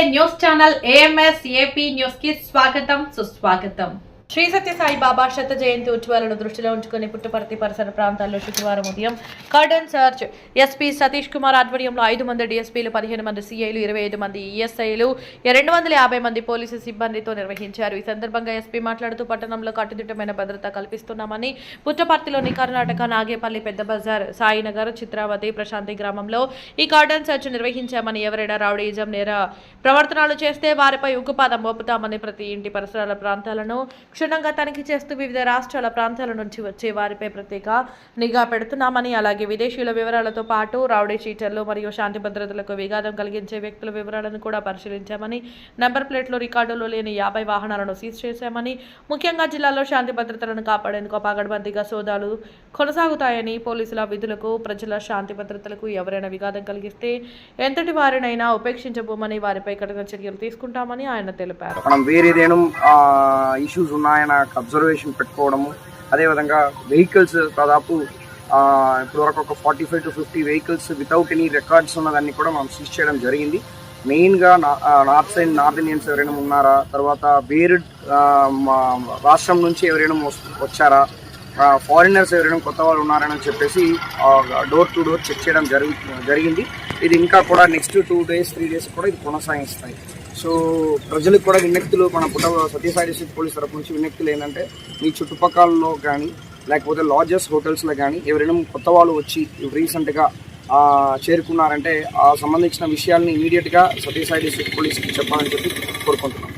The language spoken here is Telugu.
మాట్లాడే news channel AMS AP news కి స్వాగతం సుస్వాగతం శ్రీ సత్యసాయి బాబా శత జయంతి ఉత్సవాలను దృష్టిలో ఉంచుకుని పుట్టపర్తి పరిసర ప్రాంతాల్లో శుక్రవారం ఉదయం cordon search SP Satish Kumar ఆధ్వర్యంలో ఐదు మంది డీఎస్పీలు పదిహేను మంది సీఐలు ఇరవై ఐదు మంది ఈఎస్ఐలు రెండు వందల యాభై మంది పోలీసు సిబ్బందితో నిర్వహించారు. ఈ సందర్భంగా ఎస్పీ మాట్లాడుతూ పట్టణంలో కట్టుదిట్టమైన భద్రత కల్పిస్తున్నామని పుట్టపర్తిలోని కర్ణాటక నాగేపల్లి పెద్ద బజార్ సాయినగర్ చిత్రావతి ప్రశాంతి గ్రామంలో ఈ కార్డన్ సర్చ్ నిర్వహించామని ఎవరైనా రౌడీజం నేర ప్రవర్తనలు చేస్తే వారిపై ఉక్కుపాదం మోపుతామని ప్రతి ఇంటి పరిసరాల ప్రాంతాలను క్షుణ్ణంగా తనిఖీ చేస్తూ వివిధ రాష్ట్రాల ప్రాంతాల నుంచి వచ్చే వారిపై ప్రత్యేక నిఘా పెడుతున్నామని అలాగే విదేశీయుల వివరాలతో పాటు రౌడీ షీటర్లు మరియు శాంతి భద్రతలకు విఘాతం కలిగించే వ్యక్తుల వివరాలను కూడా పరిశీలించామని నెంబర్ ప్లేట్లు రికార్డులు లేని యాభై వాహనాలను సీజ్ చేశామని ముఖ్యంగా జిల్లాలో శాంతి భద్రతలను కాపాడేందుకు పగడ్బందీగా సోదాలు కొనసాగుతాయని పోలీసుల విధులకు ప్రజల శాంతి భద్రతలకు ఎవరైనా విఘాతం కలిగిస్తే ఎంతటి వారినైనా ఉపేక్షించబోమని వారిపై కఠిన చర్యలు తీసుకుంటామని ఆయన తెలిపారు. మనం వేరేదేను ఇష్యూస్ ఆయన అబ్జర్వేషన్ పెట్టుకోవడము. అదేవిధంగా వెహికల్స్ దాదాపు ఇప్పటివరకు ఒక forty five to fifty vehicles without any records ఉన్నదాన్ని కూడా మనం సీజ్ చేయడం జరిగింది. మెయిన్గా నార్త్ సైడ్ నార్త్ ఇండియన్స్ ఎవరైనా ఉన్నారా? తర్వాత వేరు మా రాష్ట్రం నుంచి ఎవరైనా వచ్చారా? ఫారినర్స్ ఎవరైనా కొత్త వాళ్ళు ఉన్నారని చెప్పేసి డోర్ టు డోర్ చెక్ చేయడం జరిగి జరిగింది. ఇది ఇంకా కూడా next two days three days కూడా ఇది కొనసాగిస్తాయి. సో ప్రజలకు కూడా విజ్ఞప్తులు మన పుట్ట సత్యసాయి డిస్ట్రిక్ట్ పోలీస్ తరపు నుంచి విజ్ఞప్తులు ఏంటంటే మీ చుట్టుపక్కలలో కానీ లేకపోతే లాడ్జెస్ హోటల్స్లో కానీ ఎవరైనా కొత్త వాళ్ళు వచ్చి రీసెంట్గా చేరుకున్నారంటే ఆ సంబంధించిన విషయాల్ని ఇమీడియట్గా సత్యసాయి డిస్ట్రిక్ట్ పోలీస్కి చెప్పాలని చెప్పి కోరుకుంటున్నాం.